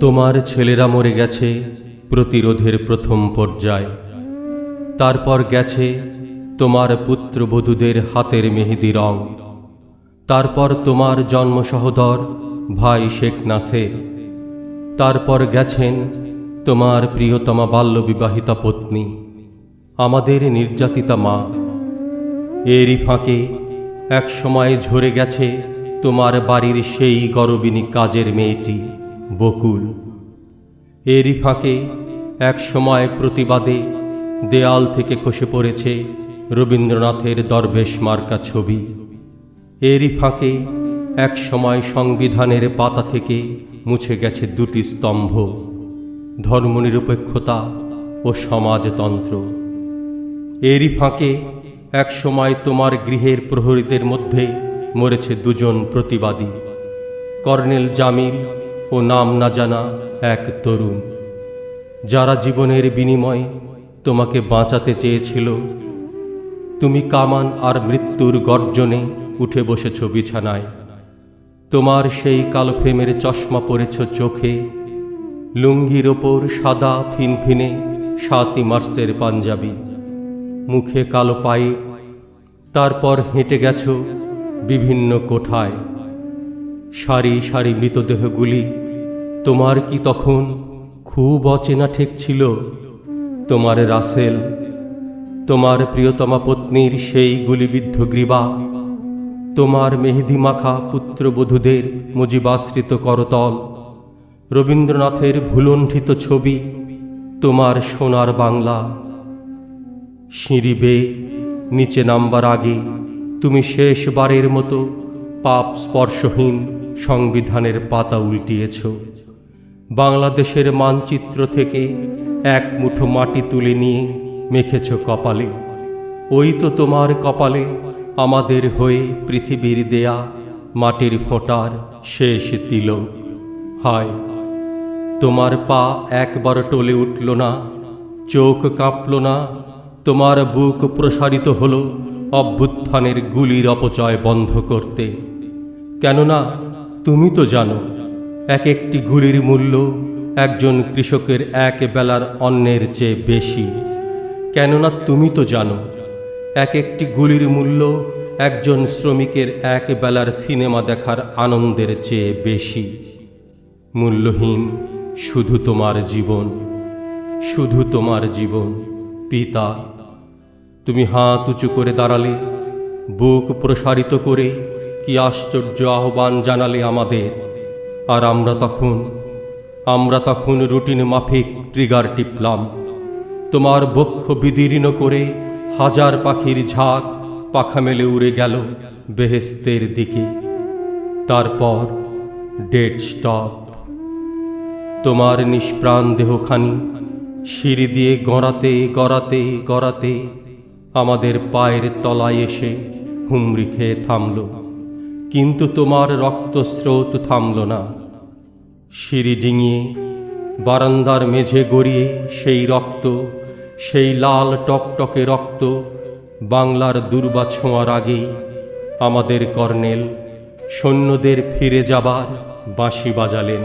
তোমার ছেলেরা মরে গেছে প্রতিরোধের প্রথম পর্যায়। তারপর গেছে তোমার পুত্রবধূদের হাতের মেহেদি রং। তারপর তোমার জন্ম সহোদর ভাই শেখ নাসের। তারপর গেছেন তোমার প্রিয়তমা বাল্যবিবাহিতা পত্নী, আমাদের নির্যাতিতা মা। এরই ফাঁকে এক সময় ঝরে গেছে তোমার বাড়ির সেই গরবিনী কাজের মেয়েটি। বকুল। এরই ফাঁকে এক সময় প্রতিবাদে দেয়াল থেকে খসে পড়েছে রবীন্দ্রনাথের দরবেশ মার্কা ছবি। এরই ফাঁকে এক সময় সংবিধানের পাতা থেকে মুছে গেছে দুটি স্তম্ভ, ধর্মনিরপেক্ষতা ও সমাজতন্ত্র। এরই ফাঁকে এক সময় তোমার গৃহের প্রহরীদের মধ্যে মরেছে দুজন প্রতিবাদী, কর্নেল জামিল ও নাম না জানা এক তরুণ, যারা জীবনের বিনিময়ে তোমাকে বাঁচাতে চেয়েছিল। তুমি কামান আর মৃত্যুর গর্জনে উঠে বসেছ বিছানায়। তোমার সেই কালো ফ্রেমের চশমা পরেছ চোখে। লুঙ্গির ওপর সাদা ফিনফিনে সাতই মার্চের পাঞ্জাবি। মুখে কালো পাইপ তারপর হেঁটে গেছ বিভিন্ন কোঠায়। সারি সারি মৃতদেহগুলি, তোমার কি তখন খুব অচেনা ঠেকছিল তোমার রাসেল, তোমার প্রিয়তমা পত্নীর সেই গুলিবিদ্ধ গ্রীবা তোমার মেহেদি মাখা পুত্রবধূদের মুজিবাশ্রিত করতল, রবীন্দ্রনাথের ভুলণ্ঠিত ছবি, তোমার সোনার বাংলা। সিঁড়ি বেয়ে নিচে নামবার আগে তুমি শেষবারের মতো পাপ স্পর্শহীন সংবিধানের পাতা উল্টিয়েছ। বাংলাদেশের মানচিত্র থেকে এক মুঠো মাটি তুলে নিয়ে মেখেছ কপালে। ওই তো তোমার কপালে আমাদের হয়ে পৃথিবীর দেয়া মাটির ফোঁটার শেষ তিলক। হায়, তোমার পা একবার টলে উঠল না, চোখ কাঁপল না, তোমার বুক প্রসারিত হল অভ্যুত্থানের গুলির অপচয় বন্ধ করতে। কেননা তুমি তো জানো, এক একটি গুলির মূল্য একজন কৃষকের এক বেলার অন্যের চেয়ে বেশি। কেননা তুমি তো জানো, এক একটি গুলির মূল্য একজন শ্রমিকের এক বেলার সিনেমা দেখার আনন্দের চেয়ে বেশি। মূল্যহীন শুধু তোমার জীবন, শুধু তোমার জীবন, পিতা। তুমি হাত উঁচু করে দাঁড়ালে, বুক প্রসারিত করে কি আশ্চর্য আহ্বান জানালে আমাদের। আর আমরা তখন আমরা তখন রুটিন মাফিক ট্রিগার টিপলাম। তোমার বক্ষ বিদীর্ণ করে হাজার পাখির ঝাঁক পাখা মেলে উড়ে গেল বেহেস্তের দিকে। তারপর ডেড স্টপ। তোমার নিষ্প্রাণ দেহখানি সিঁড়ি দিয়ে গড়াতে গড়াতে গড়াতে আমাদের পায়ের তলায় এসে হুমড়ি খেয়ে থামল। কিন্তু তোমার রক্ত স্রোত থামল না। সিঁড়ি ডিঙিয়ে, বারান্দার মেঝে গড়িয়ে সেই রক্ত, সেই লাল টকটকে রক্ত বাংলার দুর্বা ছোঁয়ার আগেই আমাদের কর্নেল সৈন্যদের ফিরে যাবার বাঁশি বাজালেন।